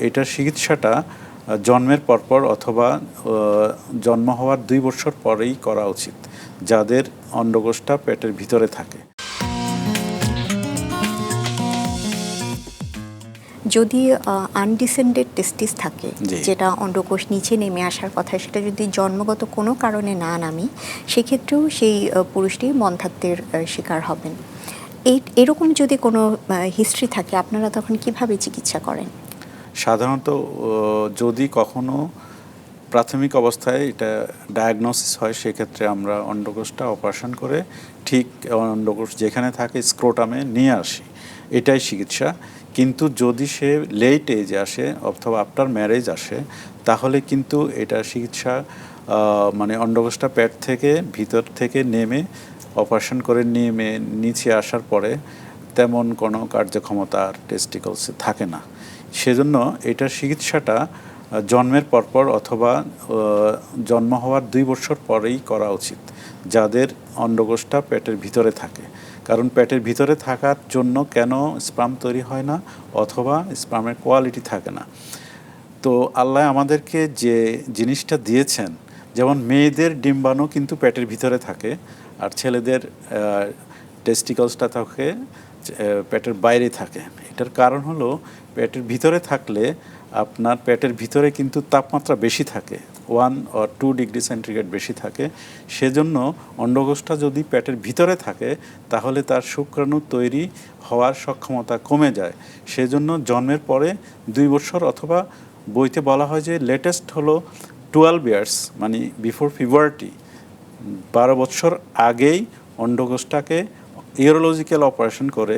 এটার চিকিৎসাটা জন্মের পরপর অথবা জন্ম হওয়ার দুই বছর পরেই করা উচিত যাদের অন্ডকোষটা পেটের ভিতরে থাকে। যদি আনডিসেন্ডেড টেস্টিস থাকে। যেটা অন্ডকোষ নিচে নেমে আসার কথা সেটা যদি জন্মগত কোনো কারণে না নামি সেক্ষেত্রেও সেই পুরুষটি মন্ধাত্বের আহ, শিকার হবেন। এই এরকম যদি কোনো হিস্ট্রি থাকে আপনারা তখন কীভাবে চিকিৎসা করেন? সাধারণত যদি কখনো প্রাথমিক অবস্থায় এটা ডায়াগনোসিস হয়, সেক্ষেত্রে আমরা অন্ডকোষটা অপারেশন করে ঠিক অন্ডকোষ যেখানে থাকে স্ক্রোটামে নিয়ে আসি। এটাই চিকিৎসা। কিন্তু যদি সে লেট এজে আসে অথবা আফটার ম্যারেজ আসে, তাহলে কিন্তু এটা চিকিৎসা মানে অন্ডকোষটা পেট থেকে ভিতর থেকে নেমে অপারেশন করে নেমে নিচে আসার পরে তেমন কোনো কার্যক্ষমতার টেস্টিকলসে থাকে না। সেজন্য এটার চিকিৎসাটা জন্মের পরপর অথবা জন্ম হওয়ার দুই বছর পরেই করা উচিত, যাদের অন্ডকোষটা পেটের ভিতরে থাকে। কারণ পেটের ভিতরে থাকার জন্য কেন স্পাম তৈরি হয় না অথবা স্পামের কোয়ালিটি থাকে না? তো আল্লাহ আমাদেরকে যে জিনিসটা দিয়েছেন, যেমন মেয়েদের ডিম্বাণু কিন্তু পেটের ভিতরে থাকে, আর ছেলেদের টেস্টিকলসটা থাকে পেটের বাইরে থাকে। এটার কারণ হলো পেটের ভিতরে থাকলে আপনার পেটের ভিতরে কিন্তু তাপমাত্রা বেশি থাকে, one or two degree centigrade বেশি থাকে। সেজন্য অন্ডকোষটা যদি পেটের ভিতরে থাকে, তাহলে তার শুক্রাণু তৈরি হওয়ার সক্ষমতা কমে যায়। সেজন্য জন্মের পরে দুই বছর অথবা বইতে বলা হয় যে লেটেস্ট হলো টুয়েলভ ইয়ার্স মানে বিফোর ফিভার্টি, বারো বছর আগেই অন্ডকোষটাকে ইউরোলজিক্যাল অপারেশন করে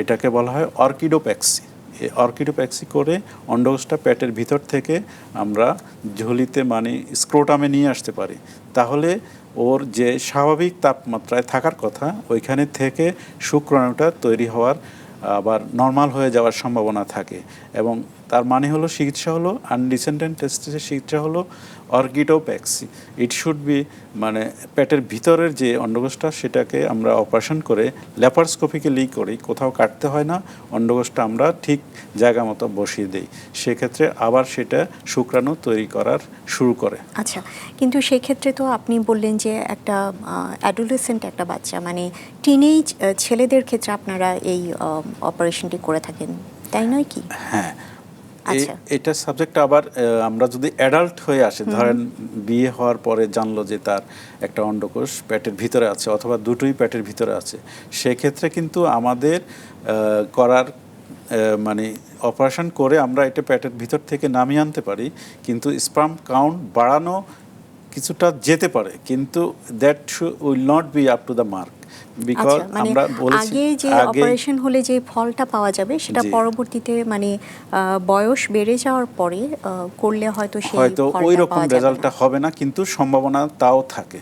এটাকে বলা হয় অর্কিডোপ্যাক্সি। এই অর্কিডোপ্যাক্সি করে অন্ডকোষটা পেটের ভিতর থেকে আমরা ঝুলিতে মানে স্ক্রোটামে নিয়ে আসতে পারি। তাহলে ওর যে স্বাভাবিক তাপমাত্রায় থাকার কথা, ওইখানে থেকে শুক্রাণুটা তৈরি হওয়ার আবার নর্মাল হয়ে যাওয়ার সম্ভাবনা থাকে এবং তার মানে হলো চিকিৎসা হলো আনডিসেন্ডেন্ট টেস্টের চিকিৎসা হলো অর্গিটোপ্যাক্সি ইট শুড বি মানে পেটের ভিতরের যে অন্ডকোষটা সেটাকে আমরা অপারেশন করে ল্যাপারস্কোপিক্যালি করি কোথাও কাটতে হয় না অন্ডকোষটা আমরা ঠিক জায়গা মতো বসিয়ে দিই। সেক্ষেত্রে আবার সেটা শুক্রাণু তৈরি করার শুরু করে। আচ্ছা কিন্তু সেক্ষেত্রে তো আপনি বললেন যে একটা অ্যাডোলেসেন্ট একটা বাচ্চা মানে টিনেজ ছেলেদের ক্ষেত্রে আপনারা এই অপারেশনটি করে থাকেন তাই নয় কি? হ্যাঁ এটা সাবজেক্ট আবার আমরা যদি অ্যাডাল্ট হয়ে আসে ধরেন বিয়ে হওয়ার পরে জানলো যে তার একটা অন্ডকোষ প্যাটের ভিতরে আছে অথবা দুটোই প্যাটের ভিতরে আছে সেক্ষেত্রে কিন্তু আমাদের করার মানে অপারেশন করে আমরা এটা প্যাটের ভিতর থেকে নামিয়ে আনতে পারি কিন্তু স্পাম্প কাউন্ট বাড়ানো কিছুটা যেতে পারে কিন্তু that will not be up to the mark because আমরা বলেছি আগে যে অপারেশন হলে যে ফলটা পাওয়া যাবে সেটা পরবর্তীতে মানে বয়স বেড়ে যাওয়ার পরে করলে হয়তো সেই হয়তো ওই রকম। রেজাল্টটা হবে না কিন্তু সম্ভাবনা তাও থাকে